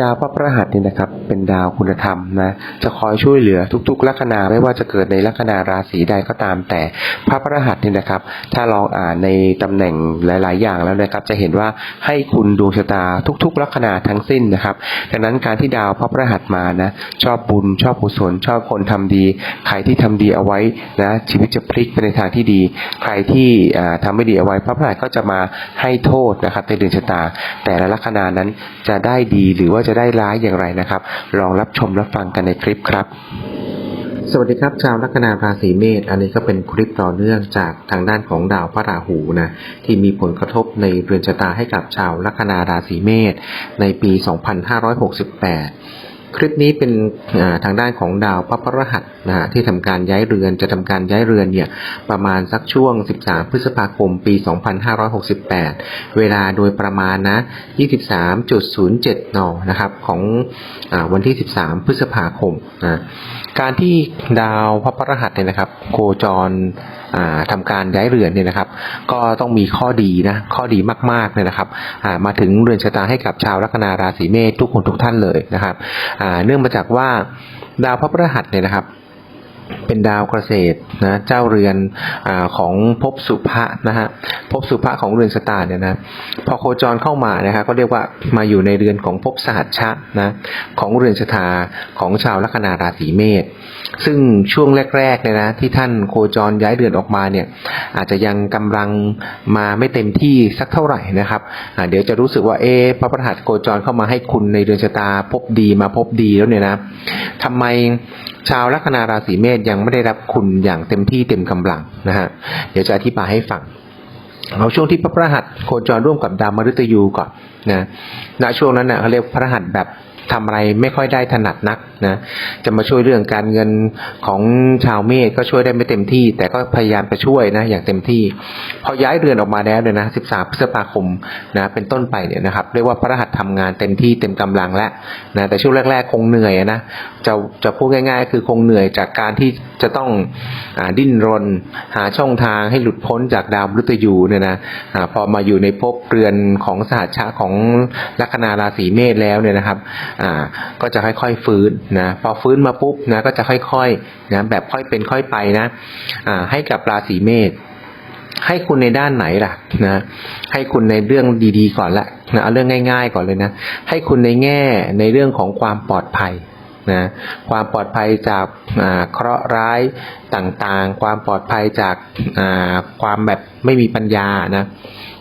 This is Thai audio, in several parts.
ดาวพระพฤหัสนี่นะครับเป็นดาวคุณธรรมนะจะคอยช่วยเหลือทุกๆลัคนาไม่ว่าจะเกิดในลัคนาราศีใดก็ตาม แต่พระพฤหัสนี่นะครับ ถ้าลองอ่านในตำแหน่งหลาย ๆ อย่างแล้วนะครับ จะเห็นว่าให้คุณดวงชะตาทุก ๆ ลัคนาทั้งสิ้นนะครับดังนั้นการที่ดาวพระพฤหัสมานะชอบบุญชอบกุศลชอบคนทำดี ใครที่ทำดีเอาไว้นะชีวิตจะพลิกไปในทางที่ดี ใครที่อ่าทำไม่ดีเอาไว้ พระพฤหัสก็จะมาให้โทษนะครับในเดือนชะตา แต่ละลัคนานั้นจะได้ดีหรือว่าจะได้ร้ายอย่างไรนะครับ ลองรับชมรับฟังกันในคลิปครับ สวัสดีครับชาวลัคนาราศีเมษอันนี้ก็เป็นคลิปต่อเนื่องจากทางด้านของดาวพระราหูนะที่มีผลกระทบในเรือนชะตาให้กับชาวลัคนาราศีเมษในปี 2568 คลิปนี้เป็นทางด้านของดาวพระพฤหัสนะฮะที่ทำการย้ายเรือนจะทำการย้ายเรือนเนี่ยประมาณสักช่วง 13 พฤษภาคม ปี 2568 เวลาโดยประมาณนะ 23.07 น นะครับของอวันที่ 13 พฤษภาคมนะการที่ดาวพระพฤหัสเนี่ยนะครับ โคจร ทำทำการย้ายเรือนเนี่ยนะครับ ก็ต้องมีข้อดีนะข้อดีมากๆเลยนะครับมาถึงเรือนชะตาให้กับชาวลัคนาราศีเมษทุกคนทุกท่านเลยนะครับเนื่องมาจากว่าดาวพระพฤหัสเนี่ยนะครับ เป็นดาวเกษตรนะเจ้าเรือนอของภพสุภะนะฮะภพสุภะของเรือนชะตาเนี่ยนะพอโคจรเข้ามานะครับก็เรียกว่ามาอยู่ในเรือนของภพสหัชชะนะของเรือนชะตาของชาวลัคนาราศีเมษซึ่งช่วงแรกๆเนี่ยนะที่ท่านโคจรย้ายเรือนออกมาเนี่ยอาจจะยังกำลังมาไม่เต็มที่สักเท่าไหร่นะครับเดี๋ยวจะรู้สึกว่าเอพระประหัสโคจรเข้ามาให้คุณในเรือนชะตาพบดีมาพบดีแล้วเนี่ยนะทำไมชาวลัคนาราศีเมษยังไม่ได้รับคุณอย่างเต็มที่เต็มกำลังนะฮะเดี๋ยวจะอธิบายให้ฟังเอาช่วงที่พระพระหัตโคจรร่วมกับดาวมฤตยูก่อนนะณช่วงนั้นนะเขาเรียกพระรหัตแบบ ทำอะไรไม่ค่อยได้ถนัดนักนะจะมาช่วยเรื่องการเงินของชาวเมษก็ช่วยได้ไม่เต็มที่ แต่ก็พยายามจะช่วยนะอย่างเต็มที่ พอย้ายเรือนออกมาแล้วเนี่ยนะ 13 พฤษภาคมนะเป็นต้นไปเนี่ยนะครับเรียกว่าพระรหัสทำงานเต็มที่เต็มกำลังแล้วนะแต่ช่วงแรก ๆ คงเหนื่อยนะจะจะพูดง่าย ๆ คือคงเหนื่อยจากการที่จะต้องอดิ้นรน หาช่องทางให้หลุดพ้นจากดาวมฤตยูเนี่ยนะอาพอมาอยู่ในภพเรือนของสหัชชะของลัคนาราศีเมษแล้วเนี่ยนะครับอ่าก็จะค่อยๆฟื้นนะพอฟื้นมาปุ๊บนะก็จะค่อยๆนะแบบค่อยเป็นค่อยไปนะอ่าให้กับราศีเมษให้คุณในด้านไหนล่ะนะให้คุณในเรื่องดีๆก่อนละนะเอาเรื่องง่าย ๆ ก่อนเลยนะ ให้คุณในแง่ในเรื่องของความปลอดภัย นะความปลอดภัยจากเคราะห์ร้ายต่างๆ ความปลอดภัยจากาความแบบไม่มีปัญญานะ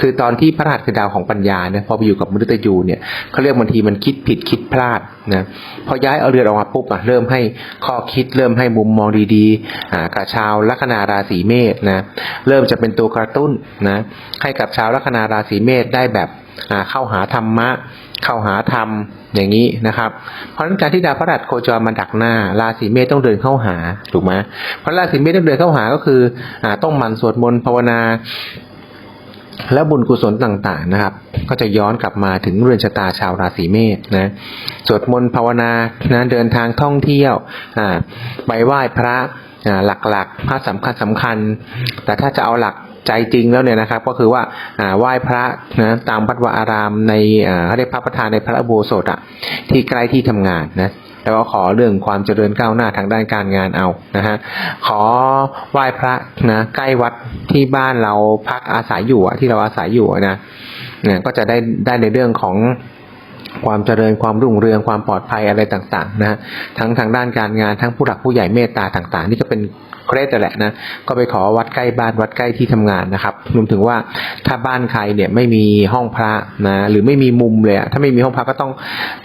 คือตอนที่พระรหัสคือดาวของปัญญาเนี่ยพอไปอยู่กับมฤตยูเนี่ยเขาเรียกบางทีมันคิดผิดคิดพลาดนะพอย้ายเอาเรือนออกมาปุ๊บอะเริ่มให้ข้อคิดเริ่มให้มุมมองดีๆอ่ากับชาวลัคนาราศีเมษนะเริ่มจะเป็นตัวกระตุ้นนะให้กับชาวลัคนาราศีเมษได้แบบ เข้าหาธรรมะ เข้าหาธรรมอย่างนี้นะครับ เพราะฉะนั้นการที่ดาวพฤหัสโคจรมาดักหน้า ราศีเมษต้องเดินเข้าหาถูกไหมเพราะราศีเมษต้องเดินเข้าหาก็คืออ่าต้องหมั่นสวดมนต์ภาวนา และบุญกุศลต่างๆนะครับ ก็จะย้อนกลับมาถึงเรือนชะตาชาวราศีเมษนะสวดมนต์ภาวนานะเดินทางท่องเที่ยวอ่าไปไหว้พระอ่าหลักๆพระสำคัญสำคัญ แต่ถ้าจะเอาหลัก ใจจริงแล้วเนี่ยนะครับ ก็คือว่าไหว้พระนะตามวัดวาอารามในเขาเรียกพระประธานในพระอุโบสถอะที่ใกล้ที่ทำงานนะแล้วก็ขอเรื่องความเจริญก้าวหน้าทางด้านการงานเอานะฮะขอไหว้พระนะใกล้วัดที่บ้านเราพักอาศัยอยู่อะที่เราอาศัยอยู่อะนะเนี่ยก็จะได้ได้ในเรื่องของความเจริญความรุ่งเรืองความปลอดภัยอะไรต่างๆนะฮะทั้งทางด้านการงานทั้งผู้หลักผู้ใหญ่เมตตาต่างๆ นี่ก็เป็น เครสแหละนะก็ไปขอวัดใกล้บ้านวัดใกล้ที่ทำงานนะครับรวมถึงว่าถ้าบ้านใครเนี่ยไม่มีห้องพระนะหรือไม่มีมุมเลยอะถ้าไม่มีห้องพระก็ต้อง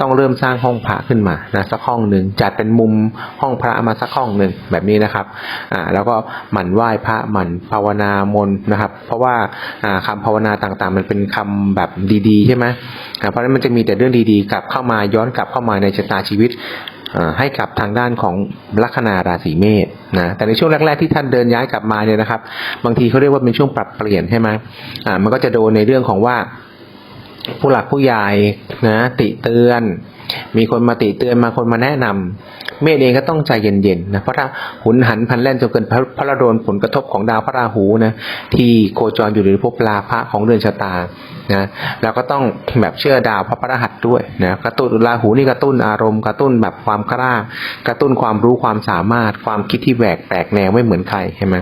ต้องเริ่มสร้างห้องพระขึ้นมานะสักห้องหนึ่งจัดเป็นมุมห้องพระมาสักห้องหนึ่งแบบนี้นะครับอ่าแล้วก็หมั่นไหว้พระหมั่นภาวนามนนะครับ เพราะว่าอ่าคำภาวนาต่างๆ มันเป็นคำแบบดีๆ ใช่ไหมอ่าเพราะฉะนั้นมันจะมีแต่เรื่องดีๆ กลับเข้ามาย้อนกลับเข้ามาในชะตาชีวิต ให้กับทางด้านของลัคนาราศีเมษนะแต่ในช่วงแรก ๆที่ท่านเดินย้ายกลับมาเนี่ยนะครับ บางทีเขาเรียกว่าเป็นช่วงปรับเปลี่ยนใช่ไหมอ่ามันก็จะโดนในเรื่องของว่าผู้หลักผู้ใหญ่นะติเตือน มีคนมาติเตือนมาคนมาแนะนำเมษเองก็ต้องใจเย็นๆนะเพราะถ้าหุนหันพันแล่นจนเกินพระพระโดนผลกระทบของดาวพระราหูนะที่โคจรอยู่ในภพลาภะของเรือนชะตานะเราก็ต้องแบบเชื่อดาวพระพฤหัสด้วยนะกระตุ้นราหูนี่กระตุ้นอารมณ์กระตุ้นแบบความกล้ากระตุ้นความรู้ความสามารถ ความคิดที่แหวกแปลกแนวไม่เหมือนใครใช่ไหม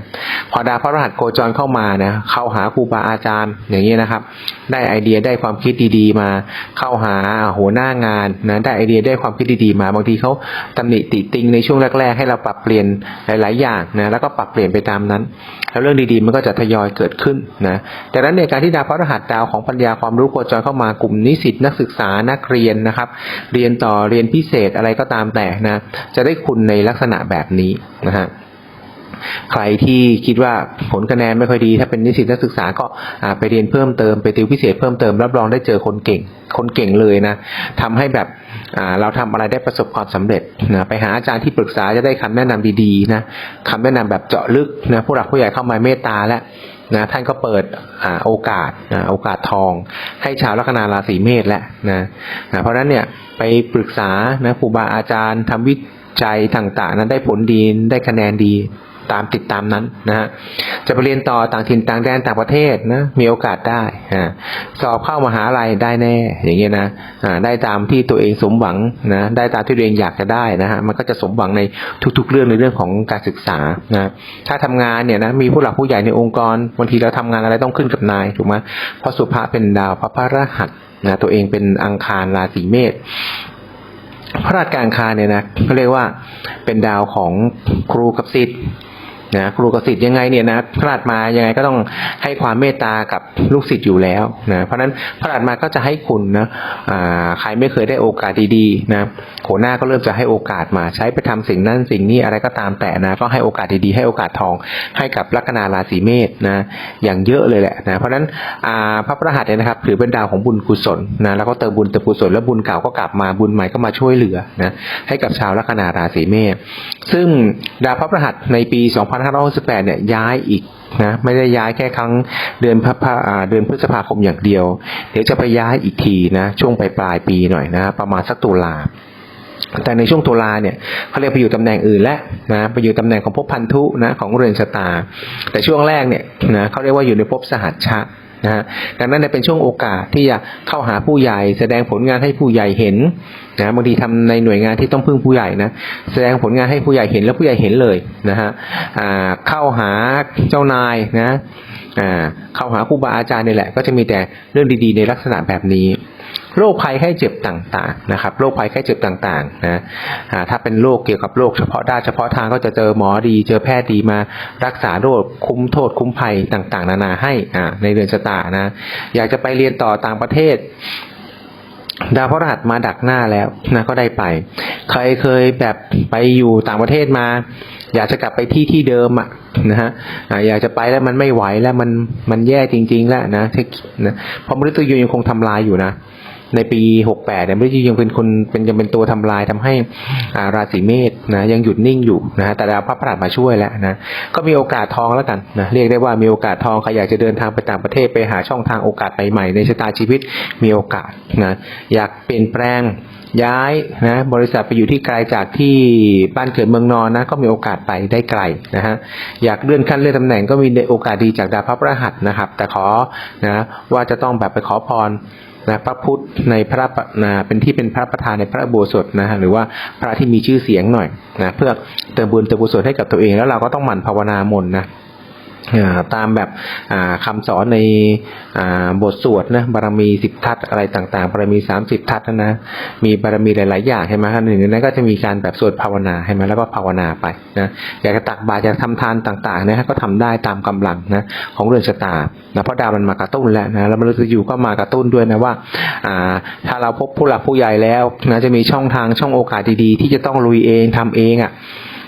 พอดาวพระพฤหัสโคจรเข้ามานะเข้าหาครูบาอาจารย์อย่างนี้นะครับ ได้ไอเดียได้ความคิดดีๆมาเข้าหาหัวหน้างานนะได้ไอเดียได้ความคิดดีๆมา บางทีเขาตำหนิติติงในช่วงแรกๆให้เราปรับเปลี่ยนหลายๆอย่างนะแล้วก็ปรับเปลี่ยนไปตามนั้น แล้วเรื่องดีๆมันก็จะทยอยเกิดขึ้นนะแต่นั้นในการที่ดาวพระรหัสดาวของปัญญาความรู้โคจรเข้ามากลุ่มนิสิตนักศึกษานักเรียนนะครับ เรียนต่อเรียนพิเศษอะไรก็ตามแต่นะจะได้คุณในลักษณะแบบนี้นะฮะ ใครที่คิดว่าผลคะแนนไม่ค่อยดี ถ้าเป็นนิสิตนักศึกษาก็าไปเรียนเพิ่มเติมไปติวพิเศษเพิ่มเติมรับรองได้เจอคนเก่ง คนเก่งเลยนะทำให้แบบเราทำอะไรได้ประสบความสำเร็จนะไปหาอาจารย์ที่ปรึกษาจะได้คำแนะนำดีๆนะคำแนะนำแบบเจาะลึกนะผู้หลักผู้ใหญ่เข้ามาเมตตาแล้วนะท่านก็เปิดอโอกาสนะโอกาสทอง ให้ชาวลัคนาราศีเมษแล้วนะนะเพราะฉะนั้นเนี่ยไปปรึกษานะครูบาอาจารย์ทำวิจัยต่างๆ นั้นได้ผลดีได้คะแนนดี ตามติดตามนั้นนะฮะจะไปเรียนต่อต่างถิ่นต่างแดนต่างประเทศนะมีโอกาสได้อ่าสอบเข้ามหาลัยได้แน่ อย่างเงี้ยนะอ่าได้ตามที่ตัวเองสมหวังนะได้ตามที่ตัวเองอยากจะได้นะฮะมันก็จะสมหวังในทุก ๆ เรื่องในเรื่องของการศึกษานะถ้าทำงานเนี่ยนะมีผู้หลักผู้ใหญ่ในองค์กรบางทีเราทำงานอะไรต้องขึ้นกับนายถูกไหมเพราะสุภะเป็นดาวพระพรหัสนะตัวเองเป็นอังคารราศีเมษพระราชกางคารเนี่ยนะเขาเรียกว่าเป็นดาวของครูกับศิษย์ นะครูกับศิษย์ยังไงเนี่ยนะพระราชมายังไงก็ต้องให้ความเมตตากับลูกศิษย์อยู่แล้วนะเพราะฉะนั้นพระราชมาก็จะให้คุณนะอ่าใครไม่เคยได้โอกาสดีๆนะโขหน้าก็เริ่มจะให้โอกาสมาใช้ไปทำสิ่งนั้นสิ่งนี้อะไรก็ตามแต่นะก็ให้โอกาสดีๆให้โอกาสทองให้กับลัคนาราศีเมษนะอย่างเยอะเลยแหละนะเพราะฉะนั้นอ่าพระพระหัสเนี่ยนะครับถือเป็นดาวของบุญกุศลนะแล้วก็เติมบุญเติมกุศลแล้วบุญเก่าก็กลับมาบุญใหม่ก็มาช่วยเหลือนะให้กับชาวลัคนาราศีเมษซึ่งดาวพระพฤหัสในปี2568เนี่ยย้ายอีกนะไม่ได้ย้ายแค่ครั้งเดือนพระพระอ่าเดือนพฤษภาคมอย่างเดียว เดี๋ยวจะไปย้ายอีกทีนะช่วงปลายปลายปีหน่อยนะประมาณสักตุลาแต่ในช่วงตุลาเนี่ยเขาเรียกไปอยู่ตำแหน่งอื่นแล้วนะไปอยู่ตำแหน่งของภพพันธุนะของเรือนชะตา แต่ช่วงแรกเนี่ยนะเขาเรียกว่าอยู่ในภพสหัชชะ นะฮะดังนั้นเนี่ยเป็นช่วงโอกาสที่จะเข้าหาผู้ใหญ่ แสดงผลงานให้ผู้ใหญ่เห็นนะบางทีทำในหน่วยงานที่ต้องพึ่งผู้ใหญ่นะแสดงผลงานให้ผู้ใหญ่เห็นแล้วผู้ใหญ่เห็นเลยนะฮะเข้าหาเจ้านายนะเข้าหาครูบาอาจารย์นี่แหละ ก็จะมีแต่เรื่องดีๆ ในลักษณะแบบนี้โรคภัยไข้เจ็บต่างๆนะครับโรคภัยไข้เจ็บต่างๆนะถ้าเป็นโรคเกี่ยวกับโรคเฉพาะด้านเฉพาะทางก็จะเจอหมอดี เจอแพทย์ดีมารักษาโรคคุ้มโทษคุ้มภัยต่างๆ นานาให้ในเรือนชะตานะอยากจะไปเรียนต่อต่างประเทศ ดาวพฤหัสมาดักหน้าแล้วนะก็ได้ไป ใครเคยแบบไปอยู่ต่างประเทศมา อยากจะกลับไปที่ที่เดิมอะนะฮะอยากจะไปแล้วมันไม่ไหวแล้วมันมันแย่จริง ๆ แล้วนะนะเพราะมฤตยูยังคงทำลายอยู่นะ ในปี 68เนี่ยมฤตยูยังเป็นคนเป็นยังเป็นตัวทำลายทำให้อ่าราศีเมษนะยังหยุดนิ่งอยู่นะฮะแต่ดาวพระพฤหัสมาช่วยแล้วนะก็มีโอกาสทองแล้วกันนะเรียกได้ว่ามีโอกาสทองใครอยากจะเดินทางไปต่างประเทศไปหาช่องทางโอกาสใหม่ๆในชะตาชีวิตมีโอกาสนะอยากเปลี่ยนแปลงย้ายนะบริษัทไปอยู่ที่ไกลจากที่บ้านเกิดเมืองนอนนะก็มีโอกาสไปได้ไกลนะฮะอยากเลื่อนขั้นเลื่อนตำแหน่งก็มีโอกาสดีจากดาวพระพฤหัสนะครับ แต่ขอนะว่าจะต้องแบบไปขอพร นะพระพุทธในพระปะนะเป็นที่เป็นพระประธานในพระโบสถนะฮะหรือว่าพระที่มีชื่อเสียงหน่อยนะเพื่อเติมบุญเติมกุศลให้กับตัวเองแล้วเราก็ต้องหมั่นภาวนามนนะ ตามแบบอ่าคำสอนในบทสวดนะบารมีสิบทัศอะไรต่างๆบารมีสามสิบทัศนะมีบารมีหลายๆอย่างใช่ไหมหนึ่งในนั้นก็จะมีการแบบสวดภาวนาใช่ไหมแล้วก็ภาวนาไปนะอยากจะตักบาตรอยากทำทานต่างๆนะก็ทำได้ตามกำลังนะของเรือนชะตานะเพราะดาวมันมากระตุ้นแล้วนะแล้วมันจะอยู่ก็มากระตุ้นด้วยนะว่าอ่าถ้าเราพบผู้หลักผู้ใหญ่แล้วนะจะมีช่องทางช่องโอกาสดีๆ ที่จะต้องลุยเองทำเองอะ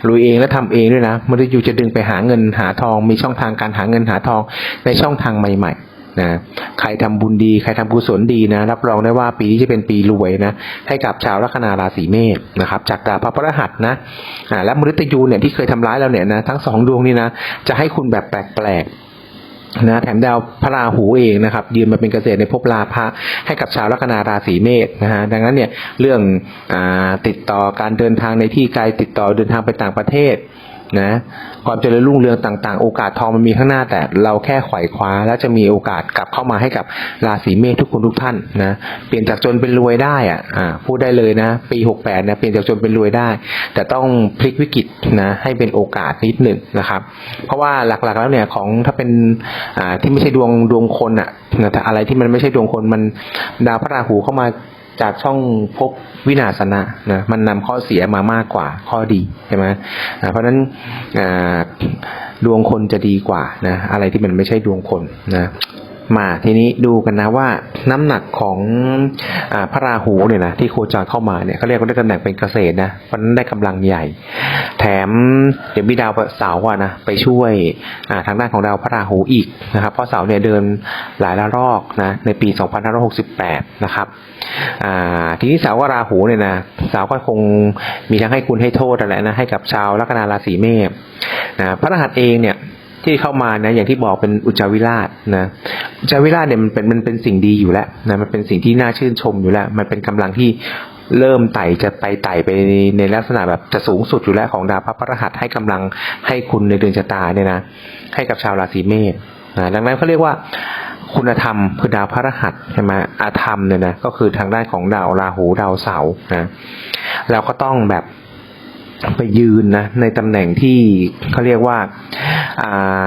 ลุยเองและทำเองด้วยนะมฤตยูจะดึงไปหาเงินหาทอง มีช่องทางการหาเงินหาทองในช่องทางใหม่ ๆนะใครทำบุญดี ใครทำกุศลดีนะ รับรองได้ว่าปีนี้จะเป็นปีรวยนะ ให้กับชาวลัคนาราศีเมษนะครับ จากดาวพระพรหัสนะอ่าและมฤตยูเนี่ยที่เคยทำร้ายเราเนี่ยนะทั้งสองดวงนี่นะ จะให้คุณแบบแปลกๆ นะแถมดาวพระราหูเองนะครับยืนมาเป็นเกษตรในภพลาภะให้กับชาวลัคนาราศีเมษนะฮะดังนั้นเนี่ยเรื่องอติดต่อการเดินทางในที่ไกลติดต่อเดินทางไปต่างประเทศ นะความเจริญรุ่งเรืองต่างๆ โอกาสทองมันมีข้างหน้าแต่เราแค่ไขว่คว้า แล้วจะมีโอกาสกลับเข้ามาให้กับราศีเมษทุกคนทุกท่านนะเปลี่ยนจากจนเป็นรวยได้อะอ่าพูดได้เลยนะ ปีหกแปดนะเปลี่ยนจากจนเป็นรวยได้ แต่ต้องพลิกวิกฤตนะให้เป็นโอกาสนิดหนึ่งนะครับ เพราะว่าหลักๆแล้วเนี่ยของถ้าเป็นอ่าที่ไม่ใช่ดวงดวงคนอะนะแต่อะไรที่มันไม่ใช่ดวงคนมันดาวพระราหูเข้ามา จากช่องพบวินาศนะนะมันนำข้อเสียมามากกว่าข้อดีใช่ไหมเพราะฉะนั้นดวงคนจะดีกว่านะอะไรที่มันไม่ใช่ดวงคนนะ มาทีนี้ดูกันนะว่าน้ำหนักของอพระราหูเนี่ยนะที่โคจรเข้ามาเนี่ยเขาเรียกว่าได้ตำแหน่งเป็นเกษตรนะเพราะนั้นได้กำลังใหญ่ แถมเดี๋ยวมีดาวเสาร์อะนะไปช่วยทางด้านของดาวพระราหูอีกนะครับ เพราะเสาเนี่ยเดินหลายระลอกนะในปี 2568 นะครับทีนี้เสากับราหูเนี่ยนะเสาก็คงมีทั้งให้คุณให้โทษนั่นแหละนะให้กับชาวลัคนาราศีเมษนะพระรหัสเองเนี่ย ที่เข้ามานะอย่างที่บอกเป็นอุจจาวิราชนะอุจจาวิราชเนี่ยมันเป็นมันเป็นสิ่งดีอยู่แล้วนะมันเป็นสิ่งที่น่าชื่นชมอยู่แล้ว มันเป็นกำลังที่เริ่มไต่จะไปไต่ไปในลักษณะแบบจะสูงสุดอยู่แล้วของดาวพระพฤหัสให้กำลังให้คุณในเดือนชะตาเนี่ยนะให้กับชาวราศีเมษนะดังนั้นเขาเรียกว่าคุณธรรมคือดาวพระรหัสใช่ไหมอาธรรมเนี่ยนะก็คือทางด้านของดาวราหูดาวเสาร์นะเราก็ต้องแบบ ไปยืนนะในตำแหน่งที่เขาเรียกว่า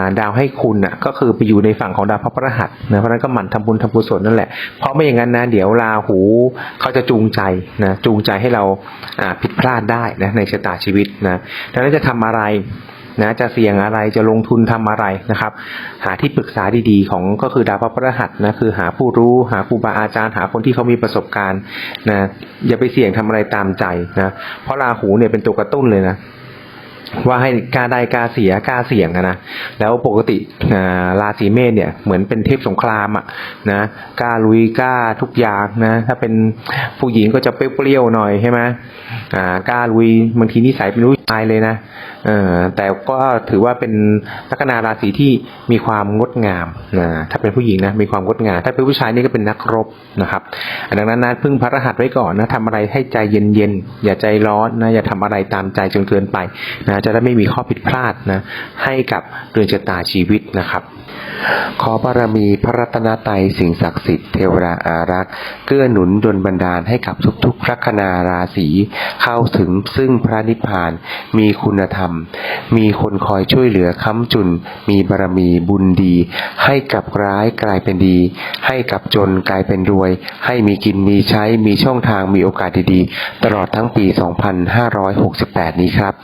าดาวให้คุณอะก็คือไปอยู่ในฝั่งของดาวพระพฤหัสนะเพราะนั้นก็หมั่นทำบุญทำกุศลนั่นแหละ เพราะไม่อย่างนั้นนะเดี๋ยวราหูเขาจะจูงใจนะจูงใจให้เราผิดพลาดได้นะในชะตาชีวิตนะดังนั้นจะทำอะไร นะจะเสี่ยงอะไรจะลงทุนทำอะไรนะครับ หาที่ปรึกษาดีๆ ของก็คือดาวพระพฤหัสนะคือหาผู้รู้หาครูบาอาจารย์ หาคนที่เขามีประสบการณ์นะอย่าไปเสี่ยงทำอะไรตามใจนะเพราะราหูเนี่ยเป็นตัวกระตุ้นเลยนะว่าให้กล้าได้กล้าเสียกล้าเสี่ยงนะแล้วปกติราศีเมษเนี่ยเหมือนเป็นเทพสงครามอะนะกล้าลุยกล้าทุกอย่างนะถ้าเป็นผู้หญิงก็จะเปรี้ยวๆหน่อยใช่ไหมอ่ากล้าลุยบางทีนิสัยเป็นผู้ ชายเลยนะเออแต่ก็ถือว่าเป็นลัคนาราศีที่มีความงดงามนะถ้าเป็นผู้หญิงนะมีความงดงาม ถ้าเป็นผู้ชายนี่ก็เป็นนักรบนะครับดังนั้นนะพึ่งพระรหัสไว้ก่อนนะทำอะไรให้ใจเย็นๆอย่าใจร้อนนะอย่าทำอะไรตามใจจนเกินไปนะจะได้ไม่มีข้อผิดพลาดนะให้กับเรือนชะตาชีวิตนะครับ ขอบารมีพระรัตนตรัยสิ่งศักดิ์สิทธิ์เทวดาอารักษ์เกื้อหนุนดลบันดาลให้กับทุกๆลัคนาราศีเข้าถึงซึ่งพระนิพพานมีคุณธรรม มีคนคอยช่วยเหลือค้ำจุน มีบารมีบุญดี ให้กับร้ายกลายเป็นดี ให้กับจนกลายเป็นรวย ให้มีกินมีใช้มีช่องทางมีโอกาสดีๆ ตลอดทั้งปี 2568 นี้ครับ